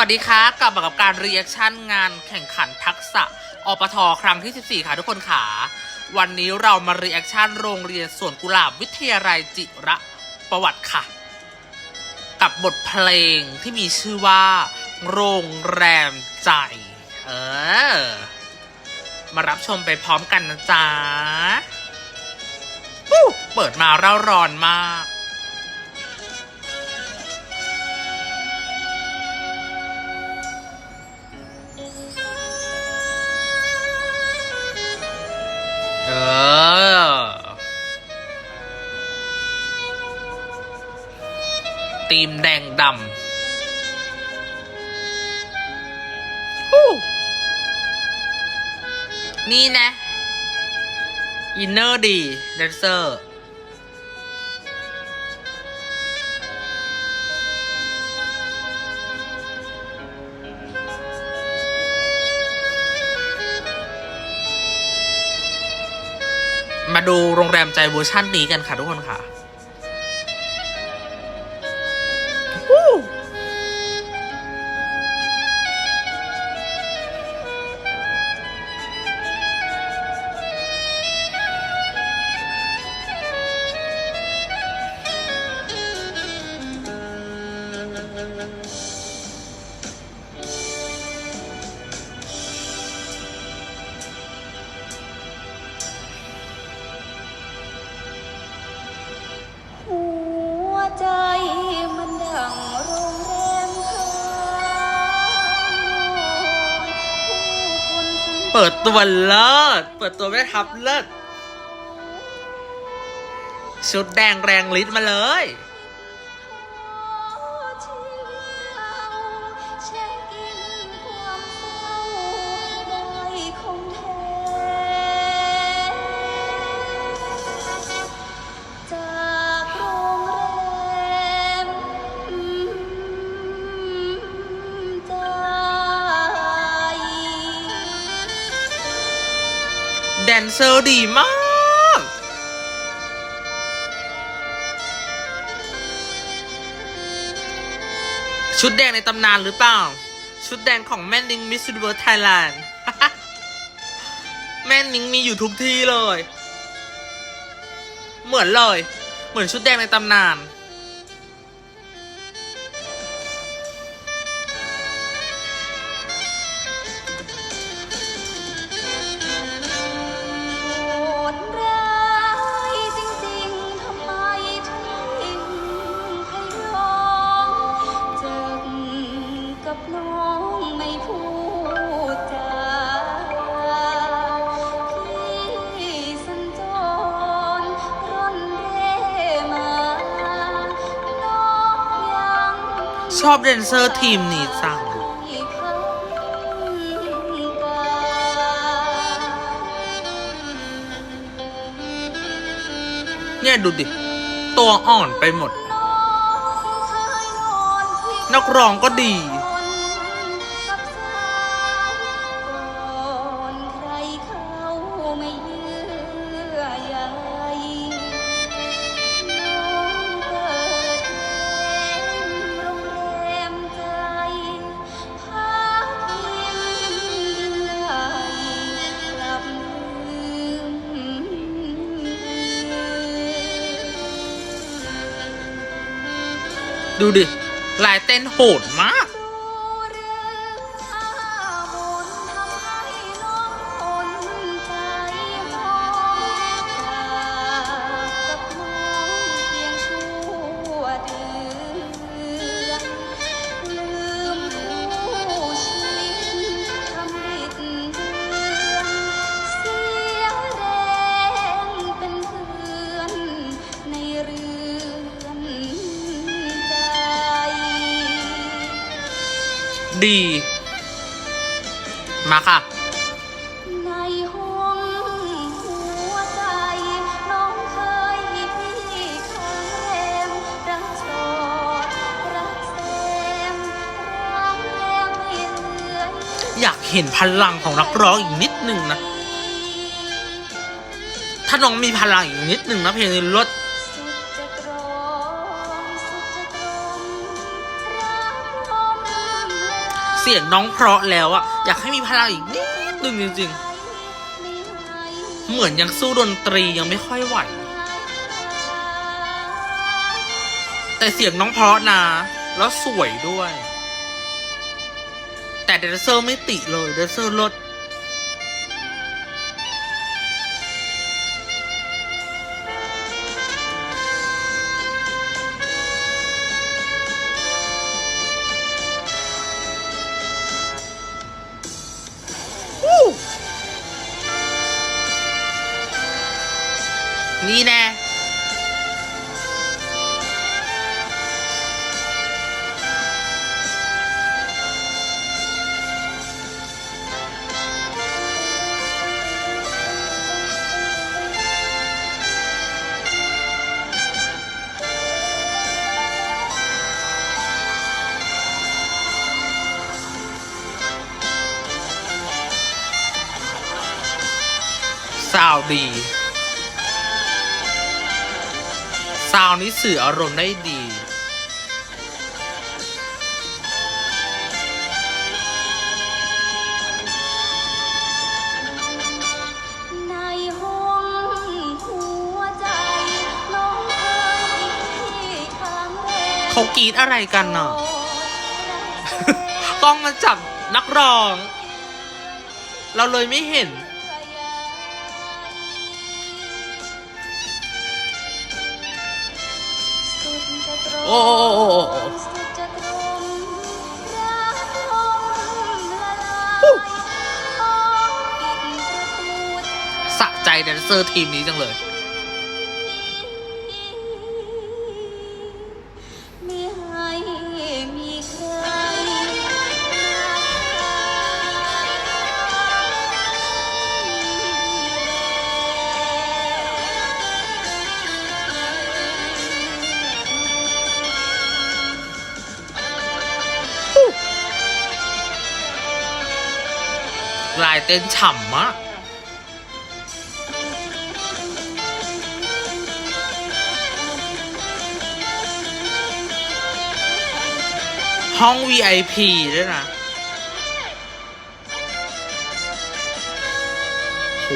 วัสดีค่ะกลับมากับการรีแอคชั่นงานแข่งขันทักษะอปทครั้งที่ 14 ค่ะทุกคนค่ะวันนี้เรามารีแอคชั่นโรงเรียนสวนกุหลาบวิทยาลัยจิระประวัติค่ะ กับบทเพลงที่มีชื่อว่า โรงแรมใจ เออ มารับชมไปพร้อมกันนะจ๊ะเปิดมาเร่าร้อนมาก ตีมแดงดำฮู้นี่นะ อินเนอร์ดีแดนเซอร์ มาดูโรงแรมใจเวอร์ชั่นนี้กันค่ะทุกคนค่ะ ใจมันดังโรงแรมเปิดตัวเลิศ เปิดตัวแม่ทับเลิศ ชุดแดงแรงฤทธิ์มาเลย ดนเซอร์ดีมาก ชุดแดงในตำนานหรือเปล่า ชุดแดงของแม่นิงมิส s ูเวิร์ t ไทยแลนด์แม่นิงมีอยู่ทุกที่เลย เหมือนเลย เหมือนชุดแดงในตำนาน ชอบแดนเซอร์ทีมนี้จัง เนี่ยดูดิ ตัวอ่อนไปหมด นักร้องก็ดี ดูดิลายเต้นโหดมาก ดี มาค่ะ ในห้องหัวใจน้องเคยพี่ข้างแรมรักสอดรักแซมรักแล้วไม่เหลืออยากเห็นพลังของนักร้องอีกนิดนึงนะ ถ้าน้องมีพลังอีกนิดนึงนะเพลงนี้ลดสุด เสียงน้องเพราะแล้วอะอยากให้มีพลังอีกนิดนึงจริงๆ เหมือนยังสู้ดนตรียังไม่ค่อยไหว แต่เสียงน้องเพราะนะ แล้วสวยด้วย แต่เดนเซอร์ไม่ติเลยเดนเซอร์ลด นี่แน่ซาวด์ ซาวด์นี้สื่ออารมณ์ได้ดี ในห้องหัวใจน้องเคยมีครั้งแรกเขากรีดอะไรกันน่ะต้องมาจับนักร้อง เราเลยไม่เห็น โอ้สะใจแดนเซอร์ทีมนี้จังเลย ลายเต้นฉ่ำมากห้อง VIP ด้วยนะโห